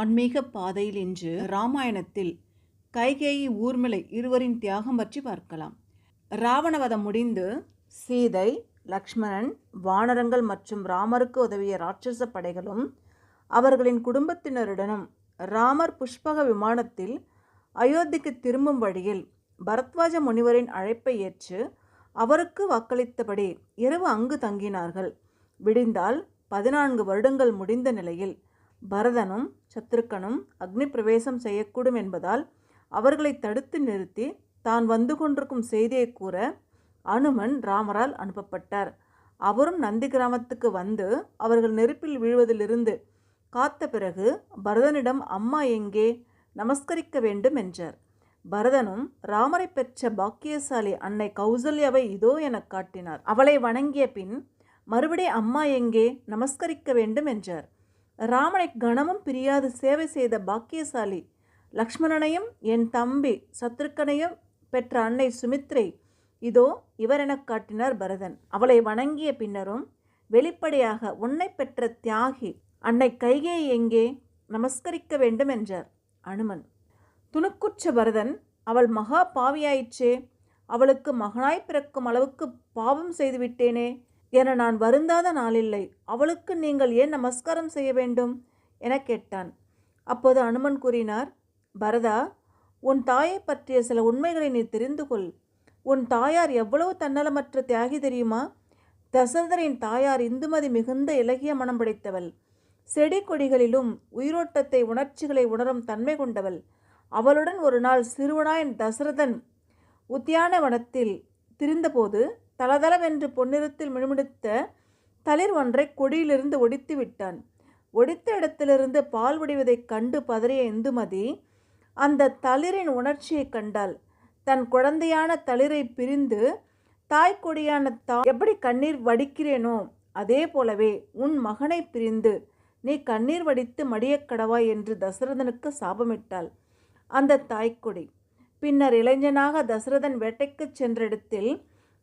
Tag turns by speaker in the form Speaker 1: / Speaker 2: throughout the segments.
Speaker 1: ஆன்மீக பாதையில் இன்று ராமாயணத்தில் கைகேயி ஊர்மிளை இருவரின் தியாகம் பற்றி பார்க்கலாம். ராவணவதம் முடிந்து சீதை லக்ஷ்மணன் வானரங்கள் மற்றும் ராமருக்கு உதவிய ராட்சச படைகளும் அவர்களின் குடும்பத்தினருடனும் ராமர் புஷ்பக விமானத்தில் அயோத்திக்கு திரும்பும் வழியில் பரத்வாஜ முனிவரின் அழைப்பை ஏற்று அவருக்கு வாக்களித்தபடி இரவு அங்கு தங்கினார்கள். விடிந்தால் பதினான்கு வருடங்கள் முடிந்த நிலையில் பரதனும் சத்ருக்கனும் அக்னி பிரவேசம் செய்யக்கூடும் என்பதால் அவர்களை தடுத்து நிறுத்தி தான் வந்து கொண்டிருக்கும் செய்தியை கூற அனுமன் ராமரால் அனுப்பப்பட்டார். அவரும் நந்தி கிராமத்துக்கு வந்து அவர்கள் நெருப்பில் வீழ்வதிலிருந்து காத்த பிறகு பரதனிடம் அம்மா எங்கே? நமஸ்கரிக்க வேண்டும் என்றார். பரதனும் ராமரை பெற்ற பாக்கியசாலி அன்னை கௌசல்யாவை இதோ எனக் காட்டினார். அவளை வணங்கிய பின் மறுபடி அம்மா எங்கே? நமஸ்கரிக்க வேண்டும் என்றார். ராமனை கணமும் பிரியாது சேவை செய்த பாக்கியசாலி. லக்ஷ்மணனையும் என் தம்பி சத்ருக்கனையும் பெற்ற அன்னை சுமித்ரை இதோ இவர் எனக் காட்டினார் பரதன். அவளை வணங்கிய பின்னரும் வெளிப்படையாக உன்னை பெற்ற தியாகி அன்னை கைகே எங்கே? நமஸ்கரிக்க வேண்டும் என்றார் அனுமன். துணுக்குற்ற பரதன் அவள் மகா பாவியாயிற்றே. அவளுக்கு மகனாய் பிறக்கும் அளவுக்கு பாவம் செய்துவிட்டேனே. என நான் வருந்தாத நாளில்லை. அவளுக்கு நீங்கள் ஏன் நமஸ்காரம் செய்ய வேண்டும்? என கேட்டான். அப்போது அனுமன் கூறினார் பரதா உன் தாயை பற்றிய சில உண்மைகளை நீ தெரிந்து கொள். உன் தாயார் எவ்வளவு தன்னலமற்ற தியாகி தெரியுமா? தசரதரின் தாயார் இந்துமதி மிகுந்த இலகிய மனம் படைத்தவள். செடி கொடிகளிலும் உயிரோட்டத்தை உணர்ச்சிகளை உணரும் தன்மை கொண்டவள். அவளுடன் ஒரு நாள் சிறுவனாய் தசரதன் உத்தியானவனத்தில் திரிந்தபோது தளதளவென்று பொன்னிறத்தில் மினுமிடுத்த தளிர் ஒன்றை கொடியிலிருந்து ஒடித்து விட்டான். ஒடித்த இடத்திலிருந்து பால் வடிவதைக் கண்டு பதறிய இந்துமதி அந்த தளிரின் உணர்ச்சியை கண்டாள். தன் குழந்தையான தளிரை பிரிந்து தாய்க்கொடியான தா எப்படி கண்ணீர் வடிக்கிறேனோ அதே போலவே உன் மகனை பிரிந்து நீ கண்ணீர் வடித்து மடியக் கடவாய் என்று தசரதனுக்கு சாபமிட்டாள் அந்த தாய்க்கொடி பின்னர் இளைஞனாக தசரதன் வேட்டைக்குச் சென்ற இடத்தில்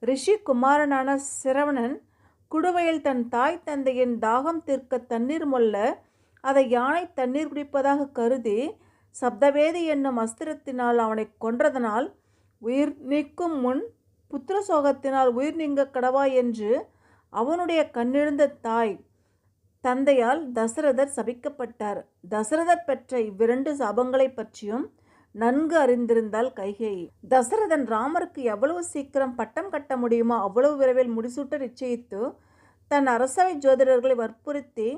Speaker 1: ரிஷி குமாரனான சிரவணன் குடுவையில் தன் தாய் தந்தையின் தாகம் தீர்க்க தண்ணீர் மொல்ல அதை யானை தண்ணீர் குடிப்பதாக கருதி சப்தவேதி என்னும் அஸ்திரத்தினால் அவனை கொன்றதனால் உயிர் நீக்கும் முன் புத்திர சோகத்தினால் உயிர் நீங்க கடவா என்று அவனுடைய கண்ணெழுந்த தாய் தந்தையால் தசரதர் சபிக்கப்பட்டார். தசரதர் பெற்ற இவ்விரண்டு சாபங்களை பற்றியும் நன்கு அறிந்திருந்தால் கைகேயி. தசரதன் ராமருக்கு எவ்வளவு சீக்கிரம் பட்டம் கட்ட முடியுமோ அவ்வளவு விரைவில் முடிசூட்ட நிச்சயித்து தன் அரசவை ஜோதிடர்களை வற்புறுத்தி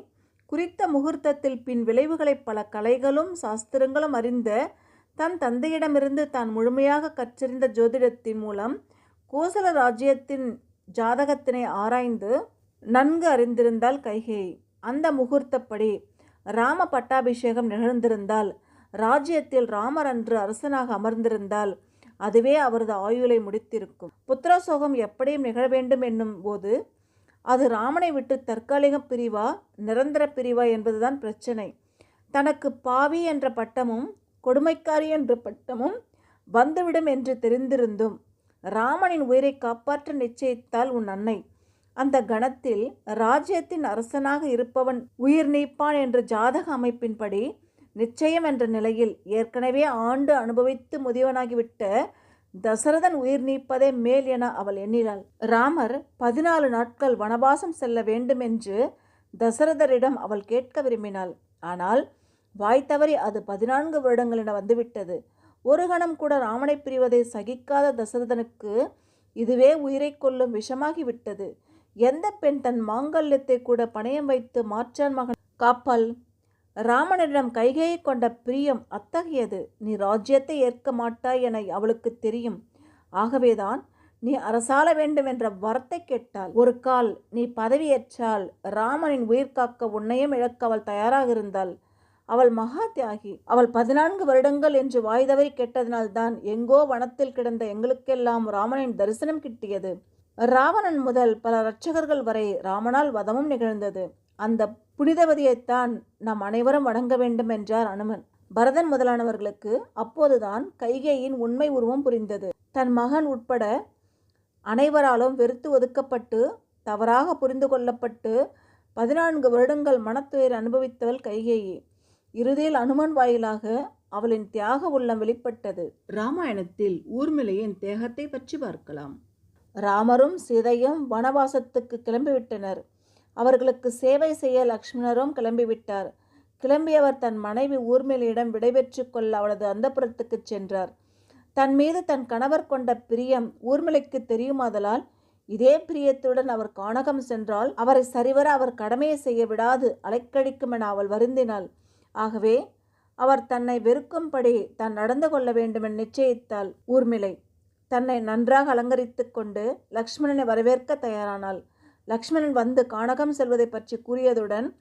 Speaker 1: குறித்த முகூர்த்தத்தில் பின் விளைவுகளை பல கலைகளும் சாஸ்திரங்களும் அறிந்த தன் தந்தையிடமிருந்து தான் முழுமையாக கற்றறிந்த ஜோதிடத்தின் மூலம் கோசல ராஜ்யத்தின் ஜாதகத்தினை ஆராய்ந்து நன்கு அறிந்திருந்தால் கைகேயி. அந்த முகூர்த்தப்படி ராம பட்டாபிஷேகம் நிகழ்ந்திருந்தால் ராஜ்யத்தில் ராமர் அன்று அரசனாக அமர்ந்திருந்தால் அதுவே அவரது ஆயுளை முடித்திருக்கும். புத்திரசோகம் எப்படியும் நிகழ வேண்டும் என்னும் போது அது ராமனை விட்டு தற்காலிக பிரிவா நிரந்தர பிரிவா என்பதுதான் பிரச்சனை. தனக்கு பாவி என்ற பட்டமும் கொடுமைக்காரி என்ற பட்டமும் வந்துவிடும் என்று தெரிந்திருந்தும் ராமனின் உயிரை காப்பாற்ற நிச்சயித்தால் உன் அன்னை. அந்த கணத்தில் ராஜ்யத்தின் அரசனாக இருப்பவன் உயிர் நீப்பான் என்ற ஜாதக அமைப்பின்படி நிச்சயம் என்ற நிலையில் ஏற்கனவே ஆண்டு அனுபவித்து முதியவனாகிவிட்ட தசரதன் உயிர் நீப்பதே மேல் என அவள் எண்ணினாள். ராமர் பதினாலு நாட்கள் வனவாசம் செல்ல வேண்டும் என்று தசரதரிடம் அவள் கேட்க விரும்பினாள். ஆனால் வாய் தவறி அது பதினான்கு வருடங்கள் என வந்துவிட்டது. ஒரு கணம் கூட ராமனை பிரிவதை சகிக்காத தசரதனுக்கு இதுவே உயிரை கொல்லும் விஷமாகிவிட்டது. எந்த பெண் தன் மாங்கல்யத்தை கூட பணயம் வைத்து மாற்றான் மகன்? காப்பாள் ராமனிடம் கைகையை கொண்ட பிரியம் அத்தகையது. நீ ராஜ்யத்தை ஏற்க மாட்டாய் என அவளுக்கு தெரியும். ஆகவேதான் நீ அரசாள வேண்டும் என்ற வரத்தை கேட்டால் ஒரு கால் நீ பதவியேற்றால் ராமனின் உயிர் காக்க உன்னையும் இழக்க அவள் தயாராக இருந்தாள். அவள் மகா தியாகி. அவள் பதினான்கு வருடங்கள் என்று வாய் தவறி கேட்டதினால்தான் எங்கோ வனத்தில் கிடந்த எங்களுக்கெல்லாம் ராமனின் தரிசனம் கிட்டியது. ராவணன் முதல் பல இரட்சகர்கள் வரை ராமனால் வதமும் நிகழ்ந்தது. அந்த புனிதவதியைத்தான் நாம் அனைவரும் வணங்க வேண்டும் என்றார் அனுமன். பரதன் முதலானவர்களுக்கு அப்போதுதான் கைகேயின் உண்மை உருவம் புரிந்தது. தன் மகன் உட்பட அனைவராலும் வெறுத்து ஒதுக்கப்பட்டு தவறாக புரிந்து கொள்ளப்பட்டு பதினான்கு வருடங்கள் மனத்துயர் அனுபவித்தவள் கைகேயி. இறுதியில் அனுமன் வாயிலாக அவளின் தியாக உள்ளம் வெளிப்பட்டது. ராமாயணத்தில் ஊர்மிளையின் தேகத்தை பற்றி பார்க்கலாம். ராமரும் சீதையும் வனவாசத்துக்கு கிளம்பிவிட்டனர். அவர்களுக்கு சேவை செய்ய லக்ஷ்மணரும் கிளம்பிவிட்டார். கிளம்பியவர் தன் மனைவி ஊர்மிளையிடம் விடைபெற்று கொள்ள அவளது அந்தப்புறத்துக்கு சென்றார். தன் மீது தன் கணவர் கொண்ட பிரியம் ஊர்மிளைக்கு தெரியுமாதலால் இதே பிரியத்துடன் அவர் கானகம் சென்றால் அவரை சரிவர அவர் கடமையை செய்ய விடாது அலைக்கழிக்கும் என அவள் வருந்தினாள். ஆகவே அவர் தன்னை வெறுக்கும்படி தான் நடந்து கொள்ள வேண்டுமென நிச்சயித்தாள் ஊர்மிளை. தன்னை நன்றாக அலங்கரித்து கொண்டு லக்ஷ்மணனை வரவேற்க தயாரானாள். லக்ஷ்மணன் வந்து கானகம் செல்வதை பற்றி கூறியதுடன்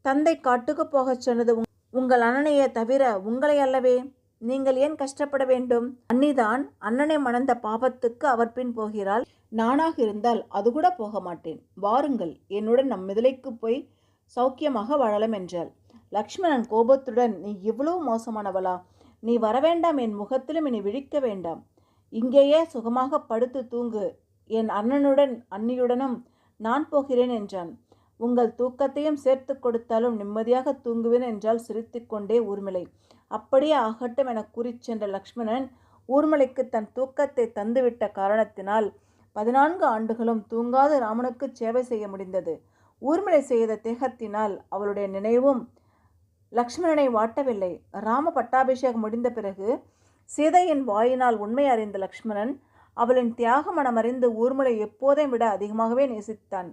Speaker 1: தந்தை காட்டுக்கு போகச் சொன்னது உங்- உங்கள் அண்ணனையே தவிர உங்களை அல்லவே. நீங்கள் ஏன் கஷ்டப்பட வேண்டும் அன்னிதான் அண்ணனை மணந்த பாபத்துக்கு அவர் பின் போகிறாள். நானாக இருந்தால் அது கூட போக மாட்டேன். வாருங்கள் என்னுடன் நம் மிதிலைக்கு போய் சௌக்கியமாக வாழலாம் என்றாள். லக்ஷ்மணன் கோபத்துடன் நீ இவ்வளவு மோசமானவளா. நீ வரவேண்டாம். என் முகத்திலும் இனி விழிக்க வேண்டாம். இங்கேயே சுகமாக படுத்து தூங்கு. என் அண்ணனுடன் அண்ணியுடனும் நான் போகிறேன் என்றான். உங்கள் தூக்கத்தையும் சேர்த்து கொடுத்தாலும் நிம்மதியாக தூங்குவேன் என்றால் சிரித்துக்கொண்டே ஊர்மிளை. அப்படியே ஆகட்டும் என கூறிச் சென்ற லக்ஷ்மணன் ஊர்மலைக்கு தன் தூக்கத்தை தந்துவிட்ட காரணத்தினால் பதினான்கு ஆண்டுகளும் தூங்காத ராமனுக்கு சேவை செய்ய முடிந்தது. ஊர்மலை செய்த தேகத்தினால் அவளுடைய நினைவும் லக்ஷ்மணனை வாட்டவில்லை. ராம பட்டாபிஷேகம் முடிந்த பிறகு சீதையின் வாயினால் உண்மை அறிந்த லக்ஷ்மணன் அவளின் தியாக மனமறிந்து ஊர்மலை எப்போதையும் விட அதிகமாகவே நேசித்தான்.